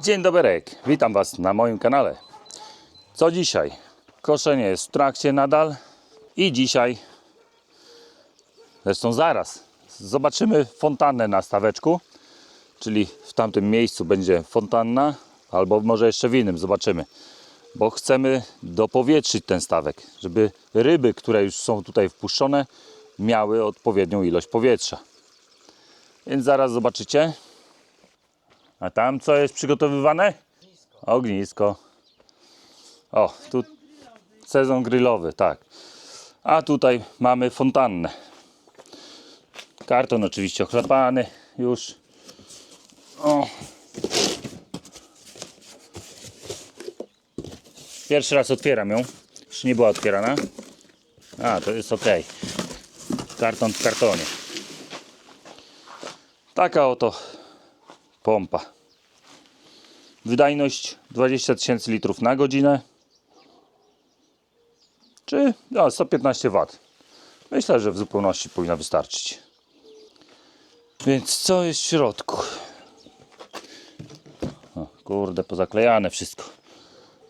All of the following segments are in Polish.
Dzień dobry, witam Was na moim kanale. Co dzisiaj? Koszenie jest w trakcie nadal i dzisiaj, zresztą zaraz, zobaczymy fontannę na staweczku, czyli w tamtym miejscu będzie fontanna, albo może jeszcze w innym, zobaczymy. Bo chcemy dopowietrzyć ten stawek, żeby ryby, które już są tutaj wpuszczone, miały odpowiednią ilość powietrza. Więc zaraz zobaczycie. A tam co jest przygotowywane? Ognisko. O, tu sezon grillowy, tak. A tutaj mamy fontannę. Karton oczywiście ochlapany już. O. Pierwszy raz otwieram ją. Jeszcze nie była otwierana. A, to jest ok. Karton w kartonie. Taka oto pompa. Wydajność 20 tysięcy litrów na godzinę. Czy no, 115 W. Myślę, że w zupełności powinna wystarczyć. Więc co jest w środku? O, kurde, pozaklejane wszystko.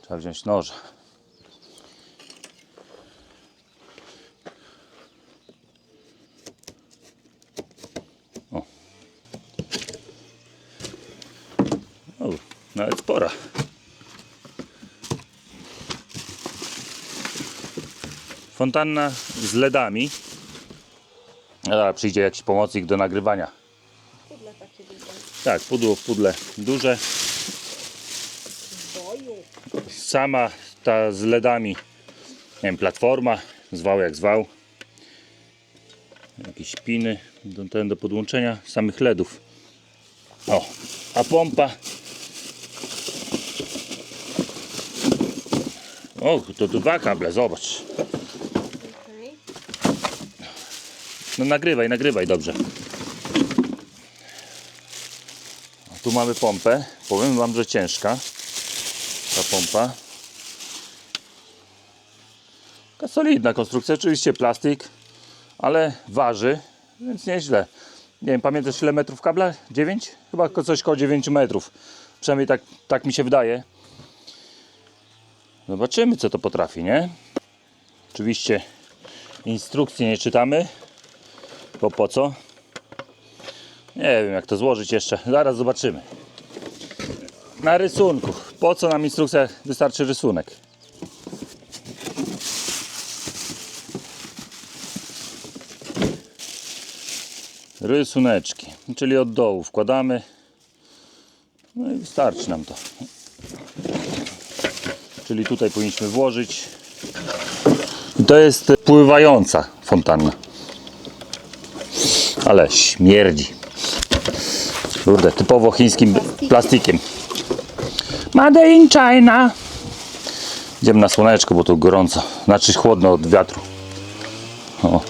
Trzeba wziąć noże. O, nawet spora. Fontanna z LEDami. A przyjdzie jakiś pomocnik do nagrywania. Pudle takie duże. Tak, pudło w pudle duże. Sama ta z LEDami, nie wiem, platforma, zwał jak zwał. Jakieś piny do, ten do podłączenia samych LEDów. O, a pompa. O, to tu dwa kable, zobacz. No nagrywaj, nagrywaj dobrze. Tu mamy pompę. Powiem Wam, że ciężka ta pompa. Taka solidna konstrukcja, oczywiście plastik, ale waży, więc nieźle. Nie wiem, pamiętasz ile metrów kabla? 9? Chyba coś koło 9 metrów. Przynajmniej tak, tak mi się wydaje. Zobaczymy co to potrafi, nie? Oczywiście instrukcji nie czytamy. Bo po co? Nie wiem jak to złożyć jeszcze. Zaraz zobaczymy. Na rysunku. Po co nam instrukcja? Wystarczy rysunek. Rysuneczki. Czyli od dołu wkładamy. No i wystarczy nam to. Czyli tutaj powinniśmy włożyć. To jest pływająca fontanna. Ale śmierdzi. Kurde, typowo chińskim plastikiem. Made in China. Idziemy na słoneczko, bo tu gorąco. Znaczy chłodno od wiatru. O.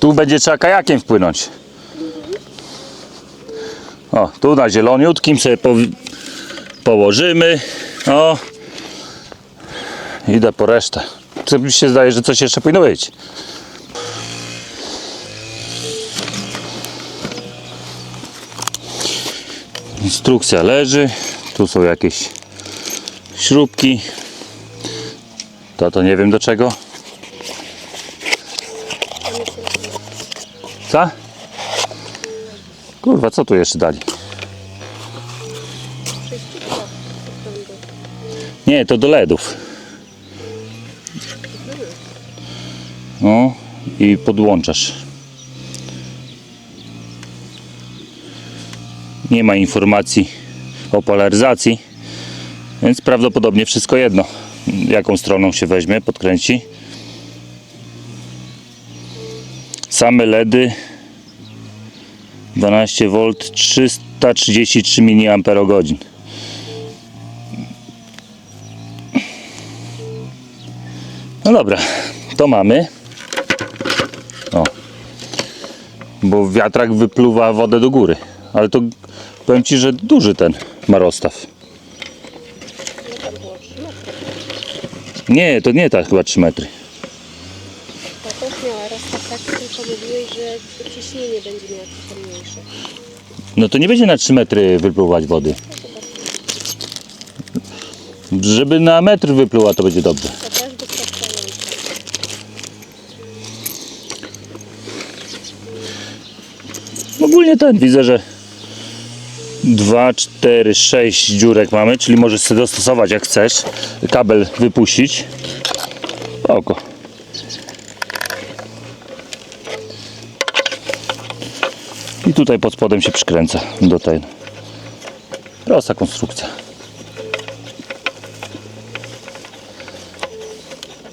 Tu będzie trzeba kajakiem wpłynąć. O, tu na zieloniutkim sobie po, położymy. O. Idę po resztę. Co mi się zdaje, że coś jeszcze powinno być. Instrukcja leży. Tu są jakieś śrubki. To to nie wiem do czego. Co? Kurwa, co tu jeszcze dali? Nie, to do LEDów. No i podłączasz. Nie ma informacji o polaryzacji, więc prawdopodobnie wszystko jedno, jaką stroną się weźmie, podkręci. Same LEDy 12V 333 mAh. No dobra, to mamy. O. Bo wiatrak wypluwa wodę do góry. Ale to powiem Ci, że duży ten ma rozstaw. Tam było 3 metry. Nie, to nie tak chyba 3 metry. Ta też miała rozstaw taki, tylko mówiłeś, że ciśnienie będzie miała trochę mniejsze. No to nie będzie na 3 metry wypływać wody. Żeby na metr wypluła, to będzie dobrze. To też wystarczająco. Ogólnie ten widzę, że 2, 4, 6 dziurek mamy, czyli możesz sobie dostosować jak chcesz. Kabel wypuścić. Oko. I tutaj pod spodem się przykręca do tej. Prosta konstrukcja.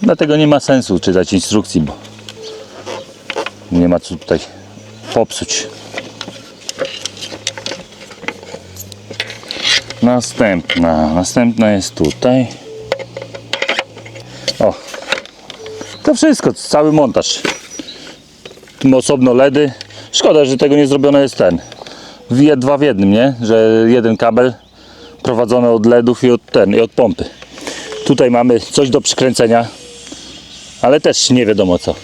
Dlatego nie ma sensu czytać instrukcji, bo nie ma co tutaj popsuć. Następna, następna jest tutaj. O, to wszystko, cały montaż. Tu osobno LEDy. Szkoda, że tego nie zrobione jest ten. Dwa w jednym, nie? Że jeden kabel prowadzony od LEDów i od ten, i od pompy. Tutaj mamy coś do przykręcenia, ale też nie wiadomo co.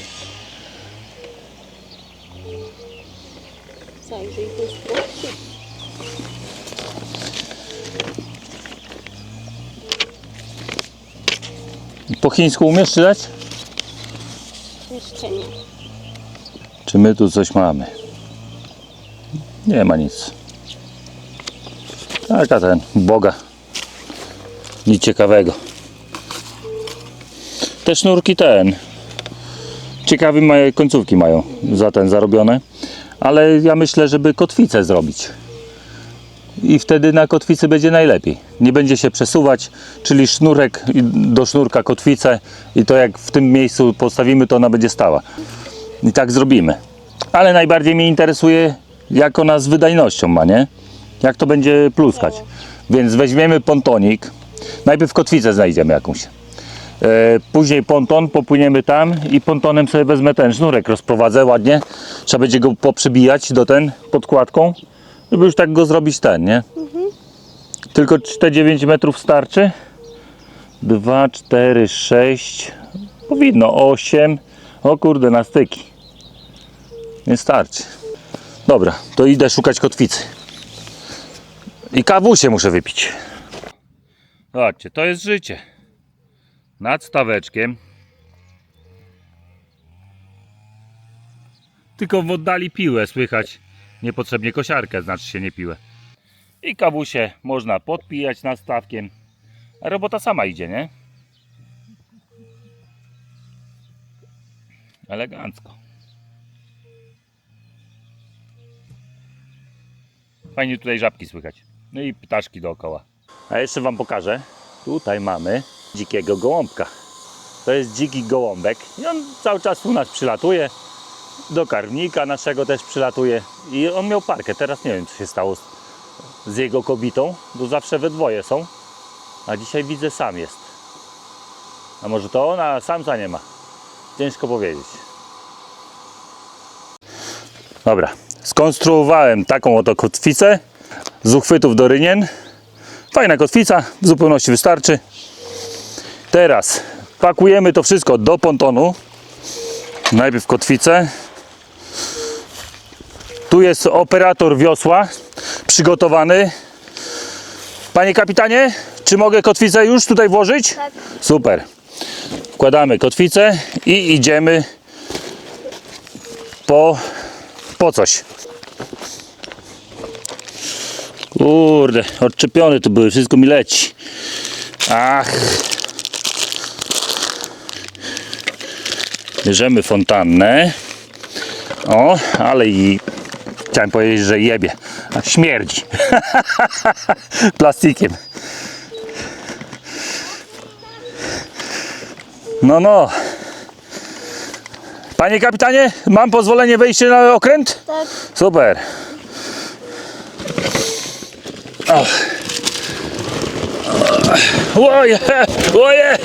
Po chińsku umiesz czytać? Jeszcze nie. Czy my tu coś mamy? Nie ma nic. Taka ten, Boga. Nic ciekawego. Te sznurki ten. Ciekawe końcówki mają za ten zarobione. Ale ja myślę, żeby kotwicę zrobić. I wtedy na kotwicy będzie najlepiej. Nie będzie się przesuwać, czyli sznurek do sznurka kotwicę i to jak w tym miejscu postawimy, to ona będzie stała. I tak zrobimy. Ale najbardziej mnie interesuje, jak ona z wydajnością ma, nie? Jak to będzie pluskać. Więc weźmiemy pontonik. Najpierw kotwicę znajdziemy jakąś. E, później ponton, popłyniemy tam i pontonem sobie wezmę ten sznurek, rozprowadzę ładnie. Trzeba będzie go poprzybijać do ten podkładką, żeby już tak go zrobić ten, nie? Tylko te 9 metrów starczy. 2, 4, 6, powinno 8. O kurde, na styki. Nie starczy. Dobra, to idę szukać kotwicy. I kawusie muszę wypić. Zobaczcie, to jest życie. Nad staweczkiem. Tylko w oddali piłę słychać. Niepotrzebnie kosiarkę, znaczy się nie piłę. I kawusie można podpijać nad stawkiem. A robota sama idzie, nie? Elegancko. Fajnie tutaj żabki słychać. No i ptaszki dookoła. A jeszcze Wam pokażę. Tutaj mamy dzikiego gołąbka. To jest dziki gołąbek i on cały czas u nas przylatuje. Do karmnika naszego też przylatuje. I on miał parkę. Teraz nie wiem co się stało z, z jego kobietą, bo zawsze we dwoje są. A dzisiaj widzę sam jest. A może to ona, samca nie ma. Ciężko powiedzieć. Dobra, skonstruowałem taką oto kotwicę z uchwytów do rynien. Fajna kotwica, w zupełności wystarczy. Teraz pakujemy to wszystko do pontonu. Najpierw kotwicę. Tu jest operator wiosła przygotowany. Panie kapitanie, czy mogę kotwicę już tutaj włożyć? Tak. Super. Wkładamy kotwicę i idziemy po, po coś. Kurde, odczepione tu były, wszystko mi leci. Ach. Bierzemy fontannę. O, ale i chciałem powiedzieć, że jebie. Śmierdzi. Plastikiem. No, no. Panie kapitanie, mam pozwolenie wejść na okręt? Tak. Super. O. Łoje, łoje.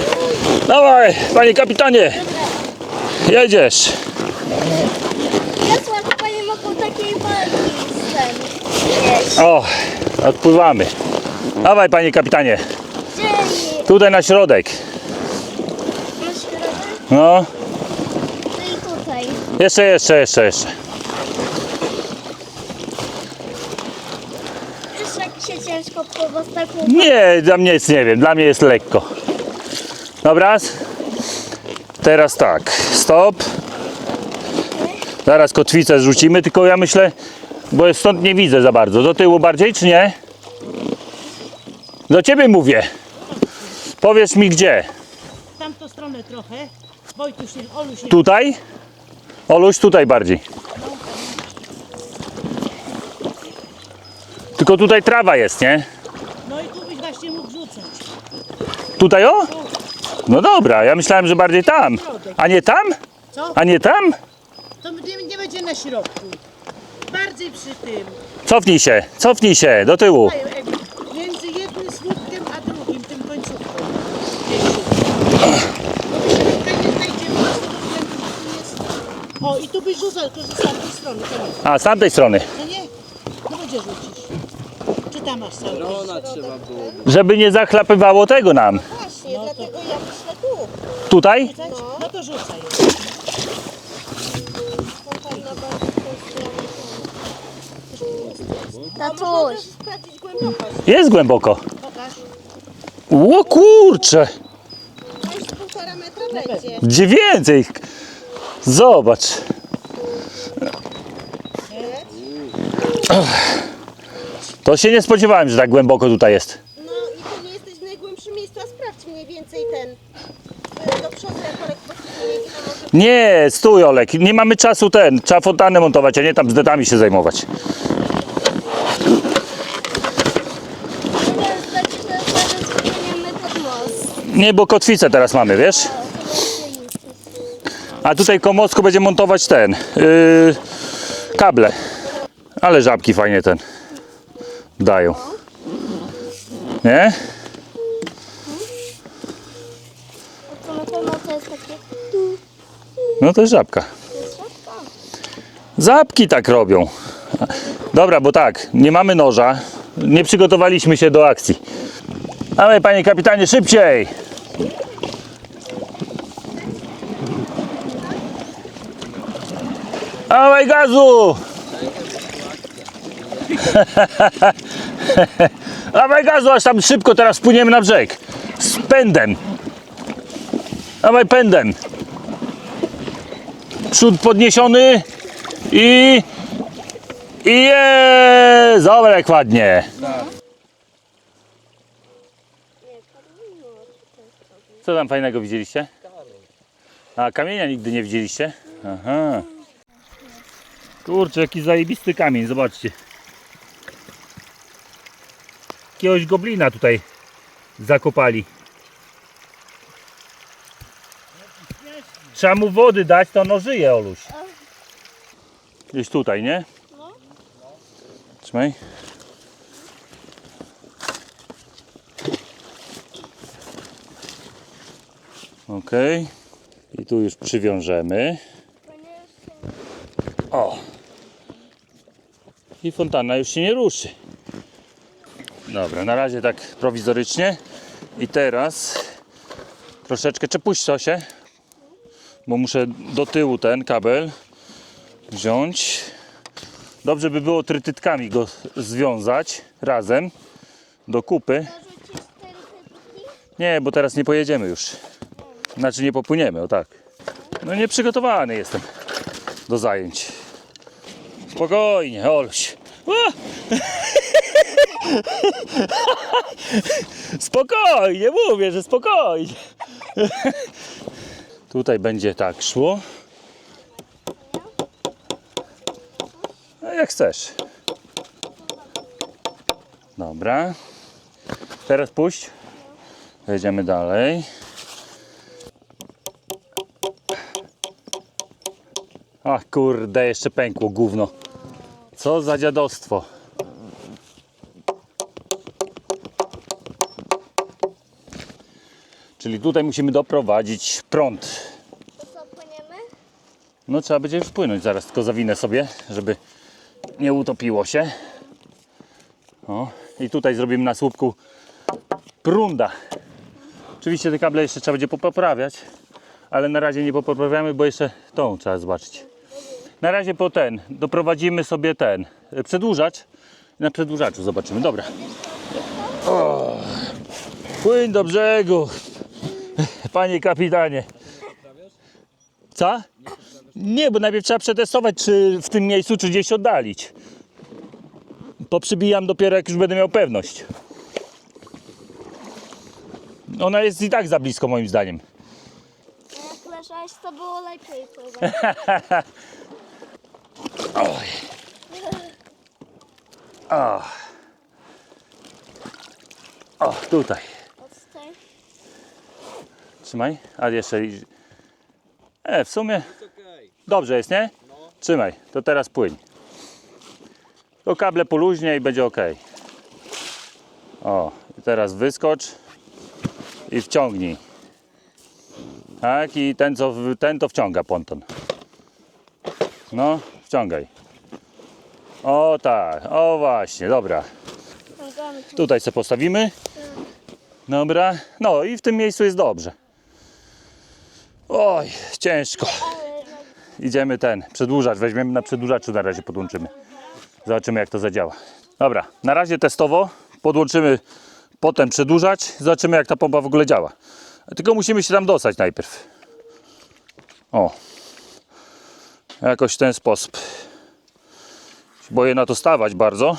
Dawaj, panie kapitanie. Jedziesz. Jasła chyba nie mogą takiej walki z tym jeść. O, odpływamy. Dawaj, panie kapitanie. Gdzie Tutaj na środek. na środek? No, No i tutaj. jeszcze, jeszcze, jeszcze, jeszcze. was taką... Nie, dla mnie jest, nie wiem, dla mnie jest lekko. Dobra? Teraz tak, stop. Zaraz kotwicę zrzucimy, tylko ja myślę, bo stąd nie widzę za bardzo. Do tyłu bardziej, czy nie? Do ciebie mówię. Powiedz mi gdzie. W tamtą stronę trochę. Wojtuś, Oluś, nie. Tutaj? Oluś, tutaj bardziej. Tylko tutaj trawa jest, nie? No i tu byś właśnie mógł rzucać. Tutaj o? No dobra, ja myślałem, że bardziej tam. A nie tam? Co? A nie tam? To nie, nie będzie na środku. Bardziej przy tym. Cofnij się, cofnij się, do tyłu. Ej, ej, Między jednym słupkiem a drugim, tym końcówką. O, i tu byś rzucał, tylko że z tamtej strony. To. A, z tamtej strony. No nie? No będzie rzucisz. Czy tam masz cały? Drona trzeba było. Żeby nie zachlapywało tego nam. Właśnie, dlatego ja myślę tu. Tutaj? No to rzucaj. Fontanna bardziej w tą stronę. Tatuś. Jest głęboko. Ło kurcze, Gdzieś półtora metra będzie. gdzie więcej. Zobacz. To się nie spodziewałem, że tak głęboko tutaj jest. No i to nie jesteś w najgłębszym miejscu, a sprawdź mniej więcej ten do przodu, jak Olek podsumuje, ile może Nie, stój Olek, nie mamy czasu ten. Trzeba fontannę montować, a nie tam z detami się zajmować. Teraz będzie to zaraz wypełniamy pod most. Nie, bo kotwicę teraz mamy, wiesz? A tutaj Komocko będzie montować ten, yy, kable. Ale żabki fajnie ten dają. Nie? No to jest żabka. Żabki tak robią. Dobra, bo tak, nie mamy noża, nie przygotowaliśmy się do akcji. Ale panie kapitanie, szybciej! Dawaj gazu! Dawaj gazu, aż tam szybko teraz płyniemy na brzeg. Z pędem. Dawaj pędem. Przód podniesiony i... I jest! Dobra, ładnie. Co tam fajnego widzieliście? A kamienia nigdy nie widzieliście? Aha. Kurczę, jaki zajebisty kamień, zobaczcie. Jakiegoś goblina tutaj zakopali. Trzeba mu wody dać, to ono żyje, Oluś. Gdzieś tutaj, nie? Trzymaj. Ok. I tu już przywiążemy. O. I fontanna już się nie ruszy. Dobra, na razie tak prowizorycznie. I teraz troszeczkę czepuść to się, bo muszę do tyłu ten kabel wziąć. Dobrze by było trytytkami go związać razem do kupy. Nie, bo teraz nie pojedziemy już. Znaczy nie popłyniemy, o tak. No nieprzygotowany jestem do zajęć. Spokojnie, Oluś. Spokojnie, mówię, że spokojnie. Tutaj będzie tak szło. A jak chcesz. Dobra. Teraz puść. Jedziemy dalej. Ach kurde, jeszcze pękło gówno. Co za dziadostwo. Czyli tutaj musimy doprowadzić prąd. Co, płyniemy? No trzeba będzie już płynąć zaraz, tylko zawinę sobie, żeby nie utopiło się. O, i tutaj zrobimy na słupku prunda. Oczywiście te kable jeszcze trzeba będzie poprawiać, ale na razie nie poprawiamy, bo jeszcze tą trzeba zobaczyć. Na razie po ten, doprowadzimy sobie ten y, przedłużacz. Na przedłużaczu zobaczymy, dobra. O, płyń do brzegu. Panie kapitanie. Co? Nie, bo najpierw trzeba przetestować, czy w tym miejscu, czy gdzieś oddalić. Poprzybijam dopiero, jak już będę miał pewność. Ona jest i tak za blisko, moim zdaniem. Jak leżałeś, to było lepiej. Oj. O. o, tutaj. Trzymaj, a jeszcze. E, w sumie. Dobrze jest, nie? Trzymaj, to teraz płyń. To kable poluźnie i będzie ok. O, i teraz wyskocz i wciągnij. Tak, i ten, co, ten to wciąga ponton. No, wciągaj. O tak, o właśnie, dobra. Tutaj sobie postawimy. Dobra. No i w tym miejscu jest dobrze. Oj, ciężko. Idziemy ten, przedłużacz. Weźmiemy na przedłużaczu na razie podłączymy. Zobaczymy jak to zadziała. Dobra, na razie testowo. Podłączymy potem przedłużacz. Zobaczymy jak ta pompa w ogóle działa. Tylko musimy się tam dostać najpierw. O. Jakoś w ten sposób. Boję na to stawać bardzo.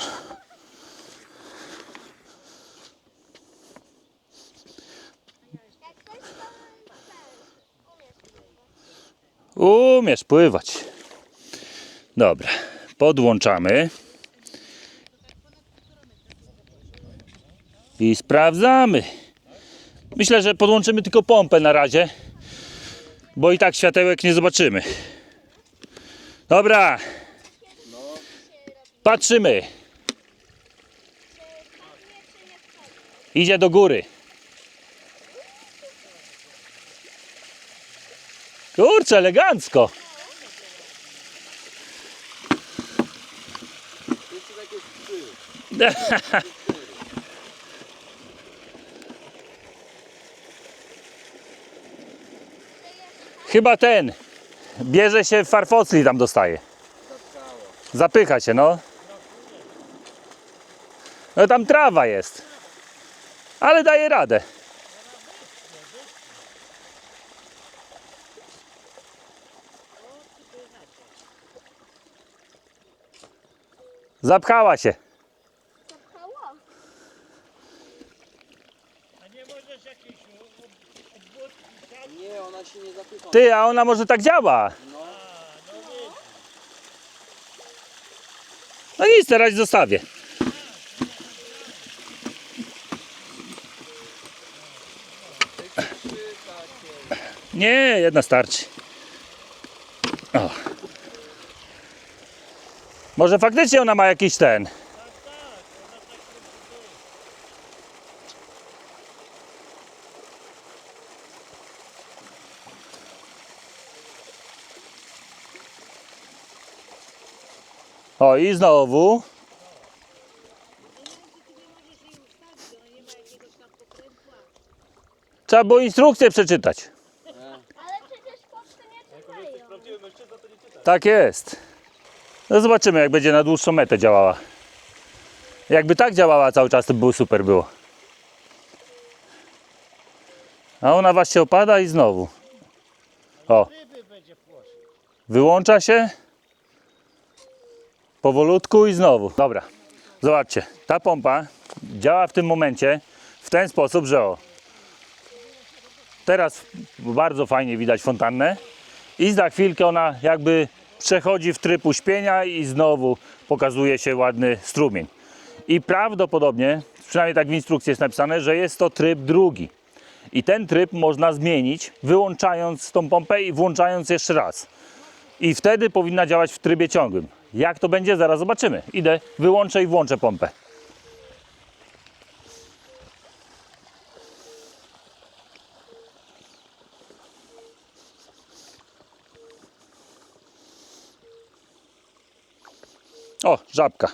Umiesz pływać. Dobra, podłączamy. I sprawdzamy. Myślę, że podłączymy tylko pompę na razie, bo i tak światełek nie zobaczymy. Dobra. Patrzymy. Idzie do góry. Kurczę, elegancko. Chyba ten. Bierze się farfocli tam dostaje. Zapycha się, no. No tam trawa jest. Ale daje radę. Zapchała się. Zapchało. Nie, ona się nie zapycha. Ty, a ona może tak działa. No nic, teraz zostawię. Nie, jedna starczy. O. Może faktycznie ona ma jakiś ten. I znowu. Trzeba było instrukcję przeczytać. Ale przecież chłopcy nie czytają. Tak jest. No zobaczymy jak będzie na dłuższą metę działała. Jakby tak działała cały czas, to by było super było. A ona właśnie opada i znowu. O. Wyłącza się. Powolutku i znowu. Dobra. Zobaczcie. Ta pompa działa w tym momencie w ten sposób, że o. Teraz bardzo fajnie widać fontannę i za chwilkę ona jakby przechodzi w tryb uśpienia i znowu pokazuje się ładny strumień. I prawdopodobnie, przynajmniej tak w instrukcji jest napisane, że jest to tryb drugi. I ten tryb można zmienić, wyłączając tą pompę i włączając jeszcze raz. I wtedy powinna działać w trybie ciągłym. Jak to będzie, zaraz zobaczymy. Idę, wyłączę i włączę pompę. O, żabka.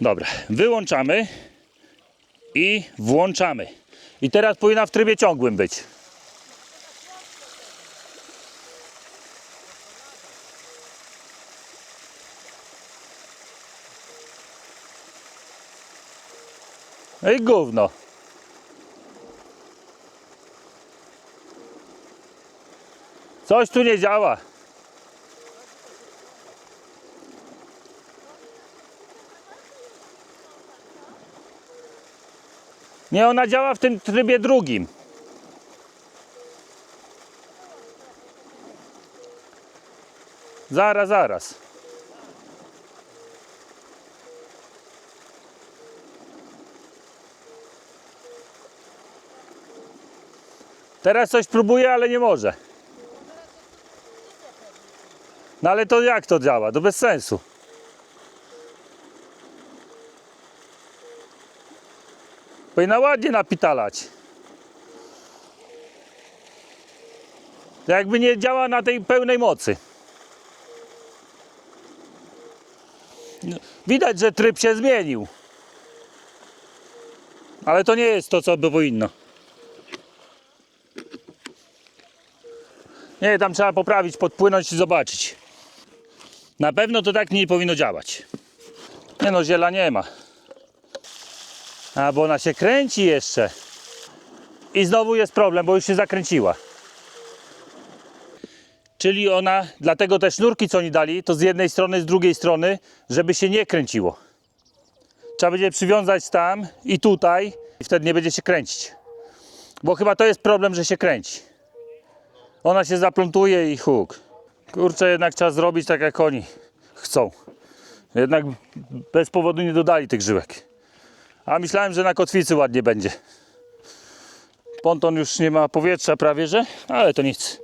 Dobra, wyłączamy i włączamy. I teraz powinna w trybie ciągłym być. No i gówno. Coś tu nie działa. Nie, ona działa w tym trybie drugim. Zaraz, zaraz. Teraz coś próbuje, ale nie może. No ale to jak to działa? To bez sensu. Powinna ładnie napitalać. Jakby nie działa na tej pełnej mocy. No, Widać, że tryb się zmienił. Ale to nie jest to, co by powinno. Nie, tam trzeba poprawić, podpłynąć i zobaczyć. Na pewno to tak nie powinno działać. Nie no, ziela nie ma. A, bo ona się kręci jeszcze. I znowu jest problem, bo już się zakręciła. Czyli ona, dlatego te sznurki, co oni dali, to z jednej strony, z drugiej strony, żeby się nie kręciło. Trzeba będzie przywiązać tam i tutaj i wtedy nie będzie się kręcić. Bo chyba to jest problem, że się kręci. Ona się zaplątuje i huk. Kurczę, jednak trzeba zrobić tak, jak oni chcą. Jednak bez powodu nie dodali tych żyłek. A myślałem, że na kotwicy ładnie będzie. Ponton już nie ma powietrza prawie, że, ale to nic.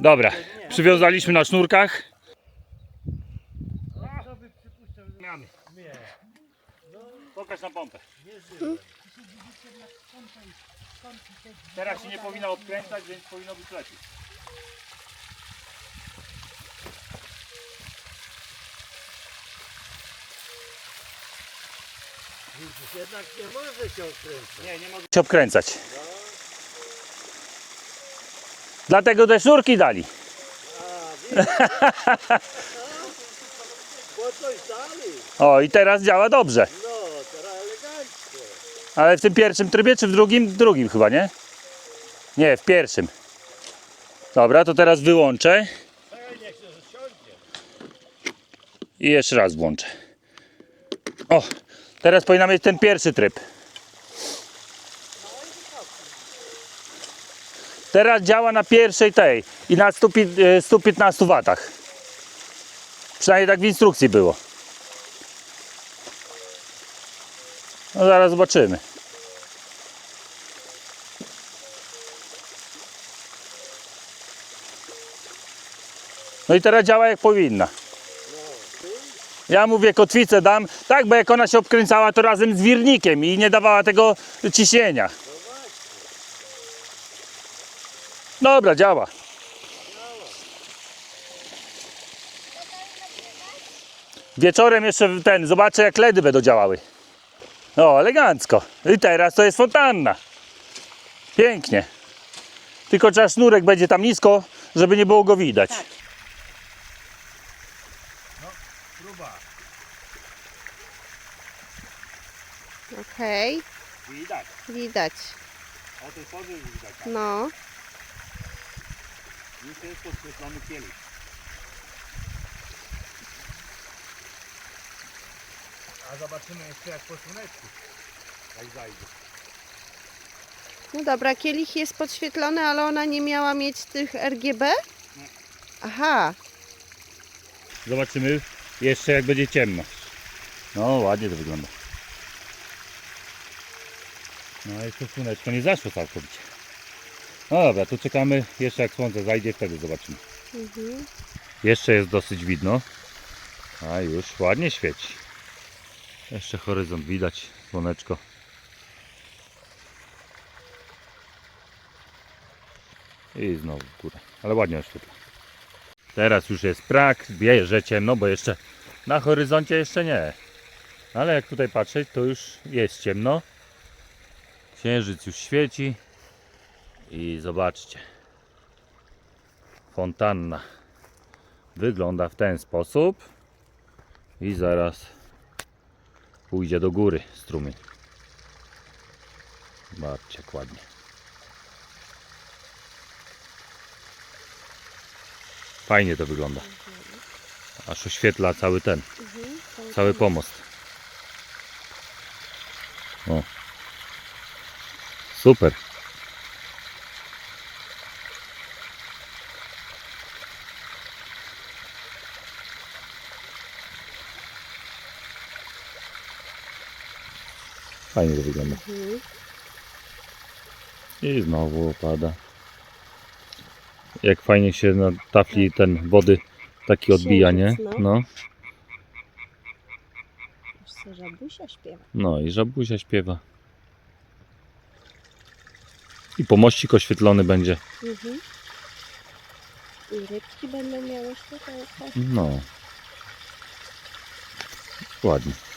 Dobra, przywiązaliśmy na sznurkach. Pokaż na pompę. Teraz się nie powinno odkręcać, więc powinno być lepiej. Jednak nie może się odkręcić. Nie, nie mogę się obkręcać. Dlatego te sznurki dali. Po coś dali. O, i teraz działa dobrze. Ale w tym pierwszym trybie, czy w drugim? W drugim chyba, nie? Nie, w pierwszym. Dobra, to teraz wyłączę. I jeszcze raz włączę. O, teraz powinna mieć ten pierwszy tryb. Teraz działa na pierwszej tej i na 100 pi- e, 115 watach. Przynajmniej tak w instrukcji było. No zaraz zobaczymy. No i teraz działa jak powinna. Ja mówię kotwicę dam, tak, bo jak ona się obkręcała to razem z wirnikiem i nie dawała tego ciśnienia. Dobra, działa. Wieczorem jeszcze ten, zobaczę jak LEDy będą działały. O, elegancko. I teraz to jest fontanna. Pięknie. Tylko trzeba sznurek będzie tam nisko, żeby nie było go widać. Okej, Widać. widać. O tej porze widać. No. Już jest podświetlony kielich. A zobaczymy jeszcze jak po słoneczku. Jak zajdzie. No dobra, kielich jest podświetlony, ale ona nie miała mieć tych RGB? Aha, Zobaczymy jeszcze jak będzie ciemno. No ładnie to wygląda. No jeszcze słoneczko nie zaszło całkowicie. No dobra, tu czekamy jeszcze jak słońce zajdzie, wtedy zobaczymy. mhm. Jeszcze jest dosyć widno. A już ładnie świeci. Jeszcze horyzont widać, słoneczko. I znowu w górę. Ale ładnie oświetla. Teraz już jest prak, bierze ciemno, bo jeszcze na horyzoncie jeszcze nie. Ale jak tutaj patrzeć, to już jest ciemno. Księżyc już świeci. I zobaczcie. Fontanna wygląda w ten sposób i zaraz pójdzie do góry strumień. Zobaczcie jak ładnie. Fajnie to wygląda. Aż oświetla cały ten, cały pomost. O. Super. Fajnie to wygląda. Mhm. I znowu opada. Jak fajnie się na tafli ten wody taki odbija, nie? Księżyc, no. No. Se żabusia śpiewa. No i żabusia śpiewa. I pomościk oświetlony będzie. Mhm. I rybki będą miały światełko. No. Ładnie.